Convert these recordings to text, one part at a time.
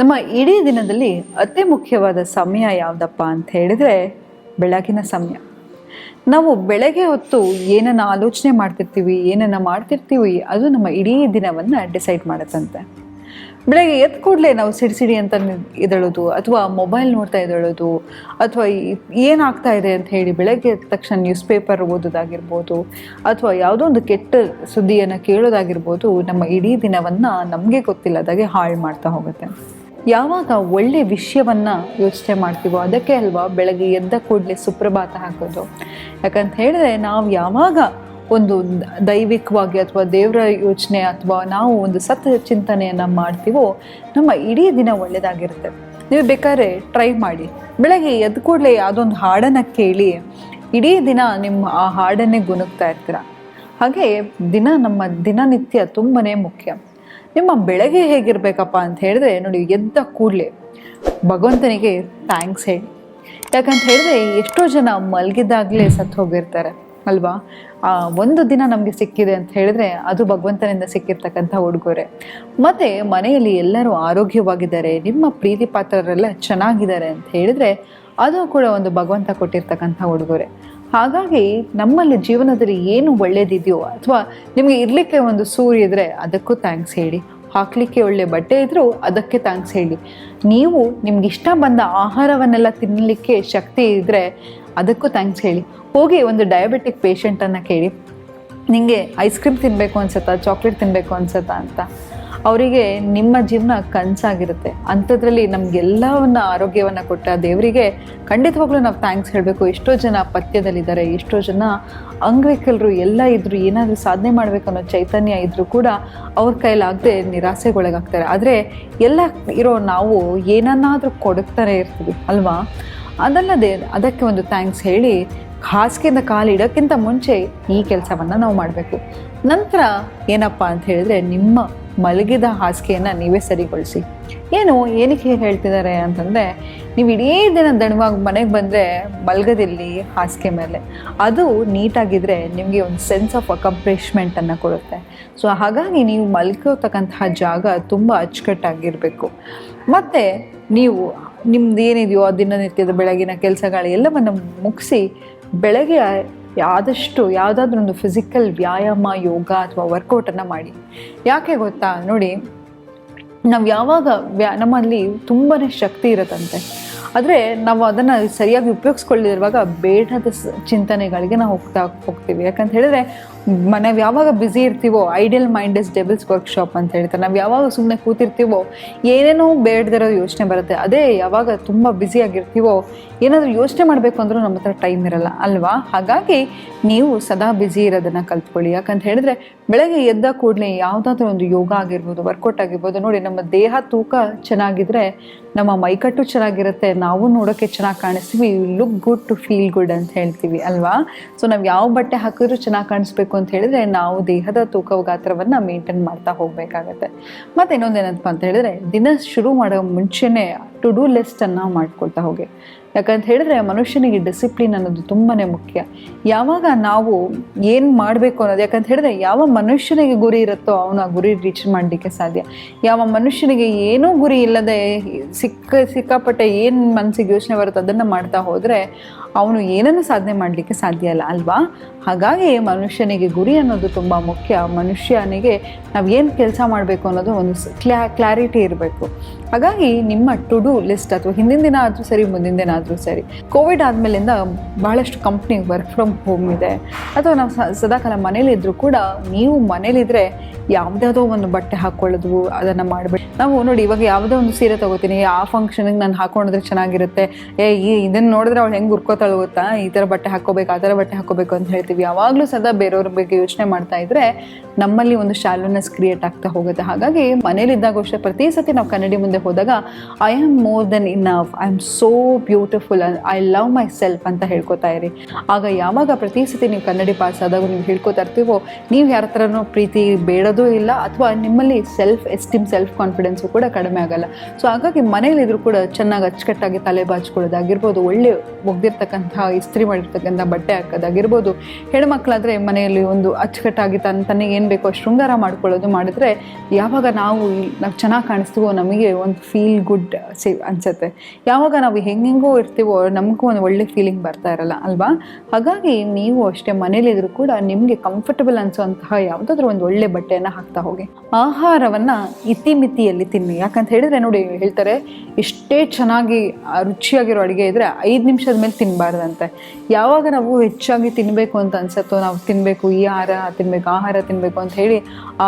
ನಮ್ಮ ಇಡೀ ದಿನದಲ್ಲಿ ಅತಿ ಮುಖ್ಯವಾದ ಸಮಯ ಯಾವುದಪ್ಪ ಅಂತ ಹೇಳಿದರೆ ಬೆಳಗಿನ ಸಮಯ. ನಾವು ಬೆಳಗ್ಗೆ ಹೊತ್ತು ಏನನ್ನು ಆಲೋಚನೆ ಮಾಡ್ತಿರ್ತೀವಿ, ಏನನ್ನು ಮಾಡ್ತಿರ್ತೀವಿ, ಅದು ನಮ್ಮ ಇಡೀ ದಿನವನ್ನು ಡಿಸೈಡ್ ಮಾಡುತ್ತಂತೆ. ಬೆಳಗ್ಗೆ ಎದ್ದು ಕೂಡಲೇ ನಾವು ಸಿಡಿ ಸಿಡಿ ಅಂತ ಇದಳೋದು ಅಥವಾ ಮೊಬೈಲ್ ನೋಡ್ತಾ ಇದಳೋದು ಅಥವಾ ಏನಾಗ್ತಾ ಇದೆ ಅಂತ ಹೇಳಿ ಬೆಳಗ್ಗೆ ಎದ್ದ ತಕ್ಷಣ ನ್ಯೂಸ್ ಪೇಪರ್ ಓದೋದಾಗಿರ್ಬೋದು, ಅಥವಾ ಯಾವುದೋ ಒಂದು ಕೆಟ್ಟ ಸುದ್ದಿಯನ್ನು ಕೇಳೋದಾಗಿರ್ಬೋದು, ನಮ್ಮ ಇಡೀ ದಿನವನ್ನು ನಮಗೆ ಗೊತ್ತಿಲ್ಲದಾಗೆ ಹಾಳು ಮಾಡ್ತಾ ಹೋಗುತ್ತೆ. ಯಾವಾಗ ಒಳ್ಳೆ ವಿಷಯವನ್ನು ಯೋಚನೆ ಮಾಡ್ತೀವೋ ಅದಕ್ಕೆ ಅಲ್ವಾ ಬೆಳಗ್ಗೆ ಎದ್ದ ಕೂಡಲೇ ಸುಪ್ರಭಾತ ಹಾಕೋದು. ಯಾಕಂತ ಹೇಳಿದ್ರೆ ನಾವು ಯಾವಾಗ ಒಂದು ದೈವಿಕವಾಗಿ ಅಥವಾ ದೇವರ ಯೋಚನೆ ಅಥವಾ ನಾವು ಒಂದು ಸತ್ಯ ಚಿಂತನೆಯನ್ನು ಮಾಡ್ತೀವೋ ನಮ್ಮ ಇಡೀ ದಿನ ಒಳ್ಳೆಯದಾಗಿರುತ್ತೆ ನೀವು ಬೇಕಾದ್ರೆ ಟ್ರೈ ಮಾಡಿ. ಬೆಳಗ್ಗೆ ಎದ್ದ ಕೂಡಲೇ ಯಾವುದೊಂದು ಹಾಡನ್ನು ಕೇಳಿ ಇಡೀ ದಿನ ನಿಮ್ಮ ಆ ಹಾಡನ್ನೇ ಗುಣಗ್ತಾ ಇರ್ತೀರ. ಹಾಗೆ ದಿನ ನಮ್ಮ ದಿನನಿತ್ಯ ತುಂಬನೇ ಮುಖ್ಯ. ನಿಮ್ಮ ಬೆಳಗ್ಗೆ ಹೇಗಿರಬೇಕಪ್ಪ ಅಂತ ಹೇಳಿದ್ರೆ ನೋಡಿ, ಎದ್ದ ಕೂಡಲೇ ಭಗವಂತನಿಗೆ ಥ್ಯಾಂಕ್ಸ್ ಹೇಳಿ. ಯಾಕಂತ ಹೇಳಿದ್ರೆ ಎಷ್ಟೋ ಜನ ಮಲಗಿದಾಗಲೇ ಸತ್ತು ಹೋಗಿರ್ತಾರೆ, ಅಲ್ವಾ? ಆ, ಒಂದು ದಿನ ನಮಗೆ ಸಿಕ್ಕಿದೆ ಅಂತ ಹೇಳಿದ್ರೆ ಅದು ಭಗವಂತನಿಂದ ಸಿಕ್ಕಿರ್ತಕ್ಕಂಥ ಉಡುಗೊರೆ. ಮತ್ತು ಮನೆಯಲ್ಲಿ ಎಲ್ಲರೂ ಆರೋಗ್ಯವಾಗಿದ್ದಾರೆ, ನಿಮ್ಮ ಪ್ರೀತಿ ಪಾತ್ರರೆಲ್ಲ ಚೆನ್ನಾಗಿದ್ದಾರೆ ಅಂತ ಹೇಳಿದ್ರೆ ಅದು ಕೂಡ ಒಂದು ಭಗವಂತ ಕೊಟ್ಟಿರ್ತಕ್ಕಂಥ ಉಡುಗೊರೆ. ಹಾಗಾಗಿ ನಮ್ಮಲ್ಲಿ ಜೀವನದಲ್ಲಿ ಏನು ಒಳ್ಳೇದಿದೆಯೋ ಅಥವಾ ನಿಮಗೆ ಇರಲಿಕ್ಕೆ ಒಂದು ಸೂರ್ಯ ಇದ್ದರೆ ಅದಕ್ಕೂ ಥ್ಯಾಂಕ್ಸ್ ಹೇಳಿ. ಹಾಕಲಿಕ್ಕೆ ಒಳ್ಳೆ ಬಟ್ಟೆ ಇದ್ದರೂ ಅದಕ್ಕೆ ಥ್ಯಾಂಕ್ಸ್ ಹೇಳಿ. ನೀವು ನಿಮ್ಗೆ ಇಷ್ಟ ಬಂದ ಆಹಾರವನ್ನೆಲ್ಲ ತಿನ್ನಲಿಕ್ಕೆ ಶಕ್ತಿ ಇದ್ದರೆ ಅದಕ್ಕೂ ಥ್ಯಾಂಕ್ಸ್ ಹೇಳಿ. ಹೋಗಿ ಒಂದು ಡಯಾಬಿಟಿಕ್ ಪೇಷಂಟನ್ನು ಕೇಳಿ. ನಿಮಗೆ ಐಸ್ ಕ್ರೀಮ್ ತಿನ್ನಬೇಕು ಅನ್ಸತ್ತಾ ಚಾಕ್ಲೇಟ್ ತಿನ್ನಬೇಕು ಅನ್ಸತ್ತಾ ಅಂತ. ಅವರಿಗೆ ನಿಮ್ಮ ಜೀವನ ಕನಸಾಗಿರುತ್ತೆ. ಅಂಥದ್ರಲ್ಲಿ ನಮಗೆಲ್ಲವನ್ನ ಆರೋಗ್ಯವನ್ನು ಕೊಟ್ಟ ದೇವರಿಗೆ ಖಂಡಿತವಾಗ್ಲೂ ನಾವು ಥ್ಯಾಂಕ್ಸ್ ಹೇಳಬೇಕು. ಎಷ್ಟೋ ಜನ ಪಥ್ಯದಲ್ಲಿದ್ದಾರೆ, ಎಷ್ಟೋ ಜನ ಅಂಗವಿಕಲರು ಎಲ್ಲ ಇದ್ರು, ಏನಾದರೂ ಸಾಧನೆ ಮಾಡಬೇಕು ಅನ್ನೋ ಚೈತನ್ಯ ಇದ್ದರೂ ಕೂಡ ಅವ್ರ ಕೈಲಾಗದೆ ನಿರಾಸೆಗೊಳಗಾಗ್ತಾರೆ. ಆದರೆ ಎಲ್ಲ ಇರೋ ನಾವು ಏನನ್ನಾದರೂ ಕೊಡಕ್ತಾನೆ ಇರ್ತೀವಿ, ಅಲ್ವಾ? ಅದಲ್ಲದೆ ಅದಕ್ಕೆ ಒಂದು ಥ್ಯಾಂಕ್ಸ್ ಹೇಳಿ ಹಾಸಿಗೆಯಿಂದ ಕಾಲಿಡೋಕ್ಕಿಂತ ಮುಂಚೆ ಈ ಕೆಲಸವನ್ನು ನಾವು ಮಾಡಬೇಕು. ನಂತರ ಏನಪ್ಪ ಅಂತ ಹೇಳಿದ್ರೆ ನಿಮ್ಮ ಮಲಗಿದ ಹಾಸಿಗೆಯನ್ನು ನೀವೇ ಸರಿಗೊಳಿಸಿ. ಏನು, ಏನಕ್ಕೆ ಹೇಳ್ತಿದ್ದಾರೆ ಅಂತಂದರೆ, ನೀವು ಇಡೀ ದಿನ ದಣವಾಗಿ ಮನೆಗೆ ಬಂದರೆ ಮಲಗದಿಲ್ಲಿ ಹಾಸಿಗೆ ಮೇಲೆ. ಅದು ನೀಟಾಗಿದ್ದರೆ ನಿಮಗೆ ಒಂದು ಸೆನ್ಸ್ ಆಫ್ ಅಕಂಪ್ಲಿಷ್ಮೆಂಟನ್ನು ಕೊಡುತ್ತೆ. ಸೊ ಹಾಗಾಗಿ ನೀವು ಮಲ್ಕೋತಕ್ಕಂತಹ ಜಾಗ ತುಂಬ ಅಚ್ಚುಕಟ್ಟಾಗಿರಬೇಕು. ಮತ್ತು, ನೀವು ನಿಮ್ದು ಏನಿದೆಯೋ ದಿನನಿತ್ಯದ ಬೆಳಗಿನ ಕೆಲಸಗಳು ಎಲ್ಲವನ್ನು ಮುಗಿಸಿ ಬೆಳಗ್ಗೆ ಆದಷ್ಟು ಯಾವುದಾದ್ರೂ ಒಂದು ಫಿಸಿಕಲ್ ವ್ಯಾಯಾಮ, ಯೋಗ ಅಥವಾ ವರ್ಕೌಟನ್ನು ಮಾಡಿ. ಯಾಕೆ ಗೊತ್ತಾ? ನೋಡಿ, ನಾವು ಯಾವಾಗ ವ್ಯಾ, ನಮ್ಮಲ್ಲಿ ತುಂಬಾ ಶಕ್ತಿ ಇರುತ್ತಂತೆ. ಆದರೆ ನಾವು ಅದನ್ನು ಸರಿಯಾಗಿ ಉಪಯೋಗಿಸ್ಕೊಳ್ಳಿರುವಾಗ ಬೇಡದ ಚಿಂತನೆಗಳಿಗೆ ನಾವು ಹೋಗ್ತಾ ಹೋಗ್ತೀವಿ. ಯಾಕಂತ ಹೇಳಿದ್ರೆ ನಾವು ಯಾವಾಗ busy ಇರ್ತೀವೋ ideal mind is devil's workshop ಅಂತ ಹೇಳ್ತಾರೆ. ನಾವು ಯಾವಾಗ ಸುಮ್ಮನೆ ಕೂತಿರ್ತೀವೋ, ಏನೇನೋ ಬೇಡದಿರೋ ಯೋಚನೆ ಬರುತ್ತೆ. ಅದೇ ಯಾವಾಗ ತುಂಬ ಬ್ಯುಸಿ ಆಗಿರ್ತೀವೋ, ಏನಾದರೂ ಯೋಚನೆ ಮಾಡಬೇಕು ಅಂದರೂ ನಮ್ಮ ಹತ್ರ ಟೈಮ್ ಇರಲ್ಲ, ಅಲ್ವಾ? ಹಾಗಾಗಿ ನೀವು ಸದಾ ಬ್ಯುಸಿ ಇರೋದನ್ನು ಕಲ್ತ್ಕೊಳ್ಳಿ. ಯಾಕಂತ ಹೇಳಿದ್ರೆ, ಬೆಳಗ್ಗೆ ಎದ್ದ ಕೂಡಲೇ ಯಾವುದಾದ್ರೂ ಒಂದು ಯೋಗ ಆಗಿರ್ಬೋದು ವರ್ಕೌಟ್ ಆಗಿರ್ಬೋದು, ನೋಡಿ ನಮ್ಮ ದೇಹ ತೂಕ ಚೆನ್ನಾಗಿದ್ರೆ, ನಮ್ಮ ಮೈಕಟ್ಟು ಚೆನ್ನಾಗಿರುತ್ತೆ, ನಾವು ನೋಡೋಕ್ಕೆ ಚೆನ್ನಾಗಿ ಕಾಣಿಸ್ತೀವಿ look good to feel good ಅಂತ ಹೇಳ್ತೀವಿ, ಅಲ್ವಾ? ಸೊ ನಾವು ಯಾವ ಬಟ್ಟೆ ಹಾಕಿದ್ರೂ ಚೆನ್ನಾಗಿ ಕಾಣಿಸ್ಬೇಕು ಅಂತ ಹೇಳಿದ್ರೆ ನಾವು ದೇಹದ ತೂಕ ಗಾತ್ರವನ್ನು ಮೇಂಟೈನ್ ಮಾಡ್ತಾ ಹೋಗಬೇಕಾಗತ್ತೆ. ಮತ್ತು ಇನ್ನೊಂದೇನಪ್ಪ ಅಂತ ಹೇಳಿದ್ರೆ, ದಿನ ಶುರು ಮಾಡೋ ಮುಂಚೆನೇ ಟು ಡೂ ಲಿಸ್ಟನ್ನು ಮಾಡ್ಕೊಳ್ತಾ ಹೋಗಿ. ಯಾಕಂತ ಹೇಳಿದ್ರೆ ಮನುಷ್ಯನಿಗೆ ಡಿಸಿಪ್ಲಿನ್ ಅನ್ನೋದು ತುಂಬಾ ಮುಖ್ಯ. ಯಾವಾಗ ನಾವು ಏನು ಮಾಡಬೇಕು ಅನ್ನೋದು, ಯಾಕಂತ ಹೇಳಿದ್ರೆ ಯಾವ ಮನುಷ್ಯನಿಗೆ ಗುರಿ ಇರುತ್ತೋ ಅವನು ಆ ಗುರಿ ರೀಚ್ ಮಾಡಲಿಕ್ಕೆ ಸಾಧ್ಯ. ಯಾವ ಮನುಷ್ಯನಿಗೆ ಏನೂ ಗುರಿ ಇಲ್ಲದೆ ಸಿಕ್ಕ, ಸಿಕ್ಕಾಪಟ್ಟೆ ಏನು ಮನಸ್ಸಿಗೆ ಯೋಚನೆ ಬರುತ್ತೆ ಅದನ್ನು ಮಾಡ್ತಾ ಹೋದರೆ ಅವನು ಏನನ್ನು ಸಾಧನೆ ಮಾಡಲಿಕ್ಕೆ ಸಾಧ್ಯ ಇಲ್ಲ ಅಲ್ವಾ? ಹಾಗಾಗಿ ಮನುಷ್ಯನಿಗೆ ಗುರಿ ಅನ್ನೋದು ತುಂಬ ಮುಖ್ಯ. ಮನುಷ್ಯನಿಗೆ ನಾವು ಏನು ಕೆಲಸ ಮಾಡಬೇಕು ಅನ್ನೋದು ಒಂದು ಸ್- ಕ್ಲಾ, ಕ್ಲಾರಿಟಿ ಇರಬೇಕು. ಹಾಗಾಗಿ ನಿಮ್ಮ ಟು ಡೂ ಲಿಸ್ಟ್ ಅಥವಾ ಹಿಂದಿನ ದಿನ ಆದರೂ ಸರಿ, ಮುಂದಿನ ದಿನ ಆದರೂ ಸರಿ, ಕೋವಿಡ್ ಆದಮೇಲಿಂದ ಭಾಳಷ್ಟು ಕಂಪ್ನಿ ವರ್ಕ್ ಫ್ರಮ್ ಹೋಮ್ ಇದೆ. ಅಥವಾ ನಾವು ಸದಾಕಾಲ ಮನೇಲಿದ್ದರೂ ಕೂಡ ನೀವು ಮನೇಲಿದ್ದರೆ ಯಾವುದ್ಯಾವುದೋ ಒಂದು ಬಟ್ಟೆ ಹಾಕ್ಕೊಳ್ಳೋದು ಅದನ್ನು ಮಾಡಬೇಕು ನಾವು ನೋಡಿ ಇವಾಗ ಯಾವುದೋ ಒಂದು ಸೀರೆ ತಗೋತೀನಿ, ಆ ಫಂಕ್ಷನಿಗೆ ನಾನು ಹಾಕೊಂಡ್ರೆ ಚೆನ್ನಾಗಿರುತ್ತೆ. ಏ ಇದನ್ನು ನೋಡಿದ್ರೆ ಅವಳು ಹೆಂಗೆ ಉರ್ಕೋತಾಳೆ ಗೊತ್ತಾ? ಈ ಥರ ಬಟ್ಟೆ ಹಾಕೋಬೇಕು ಆ ಥರ ಬಟ್ಟೆ ಹಾಕೋಬೇಕು ಅಂತ ಹೇಳ್ತೀವಿ. ಯಾವಾಗಲೂ ಸದಾ ಬೇರೆಯವ್ರ ಬಗ್ಗೆ ಯೋಚನೆ ಮಾಡ್ತಾ ಇದ್ರೆ ನಮ್ಮಲ್ಲಿ ಒಂದು ಶಾಲೋನೆಸ್ ಕ್ರಿಯೇಟ್ ಆಗ್ತಾ ಹೋಗುತ್ತೆ. ಹಾಗಾಗಿ ಮನೇಲಿದ್ದಾಗ ಅಷ್ಟೇ ಪ್ರತಿ ಸತಿ ನಾವು ಕನ್ನಡಿ ಮುಂದೆ ಹೋದಾಗ I am more then enough I am so beautiful I love myself ಅಂತ ಹೇಳ್ಕೊತಾ ಇರಿ. ಆಗ ಯಾವಾಗ ಪ್ರತಿ ಸತಿ ನೀವು ಕನ್ನಡಿ ಪಾಸ್ ಆದಾಗ ನೀವು ಹೇಳ್ಕೊತಾ ಇರ್ತೀವೋ, ನೀವು ಯಾರ ಹತ್ರನೂ ಪ್ರೀತಿ ಬೇಡೋದೂ ಇಲ್ಲ, ಅಥವಾ ನಿಮ್ಮಲ್ಲಿ ಸೆಲ್ಫ್ ಎಸ್ಟೀಮ್ ಸೆಲ್ಫ್ ಕಾನ್ಫಿಡೆನ್ಸು ಕೂಡ ಕಡಿಮೆ ಆಗಲ್ಲ. ಸೊ ಹಾಗಾಗಿ ಮನೇಲಿದ್ರು ಕೂಡ ಚೆನ್ನಾಗಿ ಅಚ್ಚುಕಟ್ಟಾಗಿ ತಲೆ ಬಾಚ್ಕೊಳ್ಳೋದಾಗಿರ್ಬೋದು, ಒಳ್ಳೆ ಒಗ್ದಿರ್ತಕ್ಕಂಥ ಇಸ್ತ್ರಿ ಮಾಡಿರ್ತಕ್ಕಂಥ ಬಟ್ಟೆ ಹಾಕೋದಾಗಿರ್ಬೋದು. ಹೆಣ್ಮಕ್ಳಾದರೆ ಮನೆಯಲ್ಲಿ ಒಂದು ಅಚ್ಚುಕಟ್ಟಾಗಿ ತನ್ನ ತನಗೆ ಏನು ಬೇಕೋ ಶೃಂಗಾರ ಮಾಡ್ಕೊಳ್ಳೋದು ಮಾಡಿದ್ರೆ ಯಾವಾಗ ನಾವು ನಾವು ಚೆನ್ನಾಗಿ ಕಾಣಿಸ್ತೀವೋ ನಮಗೆ ಒಂದು ಫೀಲ್ ಗುಡ್ ಸಿ, ಅನ್ಸುತ್ತೆ. ಯಾವಾಗ ನಾವು ಹೆಂಗೆಂಗೋ ಇರ್ತೀವೋ ನಮಗೂ ಒಂದು ಒಳ್ಳೆ ಫೀಲಿಂಗ್ ಬರ್ತಾ ಇರಲ್ಲ, ಅಲ್ವಾ? ಹಾಗಾಗಿ ನೀವು ಅಷ್ಟೇ ಮನೇಲಿದ್ರು ಕೂಡ ನಿಮಗೆ ಕಂಫರ್ಟಬಲ್ ಅನ್ಸೋಂತಹ ಯಾವುದಾದ್ರೂ ಒಂದು ಒಳ್ಳೆ ಬಟ್ಟೆಯನ್ನು ಹಾಕ್ತಾ ಹೋಗಿ. ಆಹಾರವನ್ನು ಇತಿಮಿತಿಯಲ್ಲಿ ತಿನ್ನಿ. ಯಾಕಂತ ಹೇಳಿದ್ರೆ ನೋಡಿ ಹೇಳ್ತಾರೆ ಎಷ್ಟೇ ಚೆನ್ನಾಗಿ ರುಚಿಯಾಗಿರೋ ಅಡುಗೆ ಇದ್ರೆ ಐದು ನಿಮಿಷದ ಮೇಲೆ ತಿನ್ನಬಾರ್ದಂತೆ ಯಾವಾಗ ನಾವು ಹೆಚ್ಚಾಗಿ ತಿನ್ನಬೇಕು ಅಂತ ಅನ್ಸತ್ತೋ, ನಾವು ತಿನ್ನಬೇಕು ಈ ಆಹಾರ ತಿನ್ನಬೇಕು ಆಹಾರ ತಿನ್ನಬೇಕು ಅಂತ ಹೇಳಿ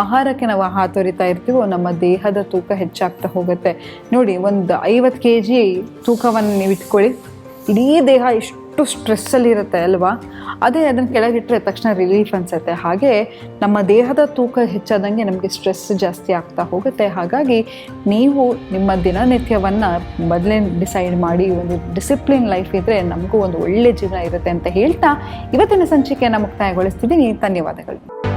ಆಹಾರಕ್ಕೆ ನಾವು ಹಾತೊರಿತಾ ಇರ್ತೀವೋ, ನಮ್ಮ ದೇಹದ ತೂಕ ಹೆಚ್ಚಾಗ್ತಾ ಹೋಗುತ್ತೆ. ನೋಡಿ, ಒಂದು ಐವತ್ತು ಕೆ ಜಿ ತೂಕವನ್ನು ನೀವು ಇಟ್ಕೊಳ್ಳಿ. ಇಡೀ ದೇಹ ಎಷ್ಟು ಸ್ಟ್ರೆಸ್ಸಲ್ಲಿರುತ್ತೆ ಅಲ್ವಾ? ಅದೇ ಅದನ್ನು ಕೆಳಗಿಟ್ಟರೆ ತಕ್ಷಣ ರಿಲೀಫ್ ಅನಿಸುತ್ತೆ. ಹಾಗೆ ನಮ್ಮ ದೇಹದ ತೂಕ ಹೆಚ್ಚಾದಂಗೆ ನಮಗೆ ಸ್ಟ್ರೆಸ್ ಜಾಸ್ತಿ ಆಗ್ತಾ ಹೋಗುತ್ತೆ. ಹಾಗಾಗಿ ನೀವು ನಿಮ್ಮ ದಿನನಿತ್ಯವನ್ನು ಮೊದಲೇ ಡಿಸೈಡ್ ಮಾಡಿ, ಒಂದು ಡಿಸಿಪ್ಲಿನ್ ಲೈಫ್ ಇದ್ದರೆ ನಮಗೂ ಒಂದು ಒಳ್ಳೆ ಜೀವನ ಇರುತ್ತೆ ಅಂತ ಹೇಳ್ತಾ ಇವತ್ತಿನ ಸಂಚಿಕೆಯನ್ನು ಮುಕ್ತಾಯಗೊಳಿಸ್ತಿದ್ದೀನಿ. ಧನ್ಯವಾದಗಳು.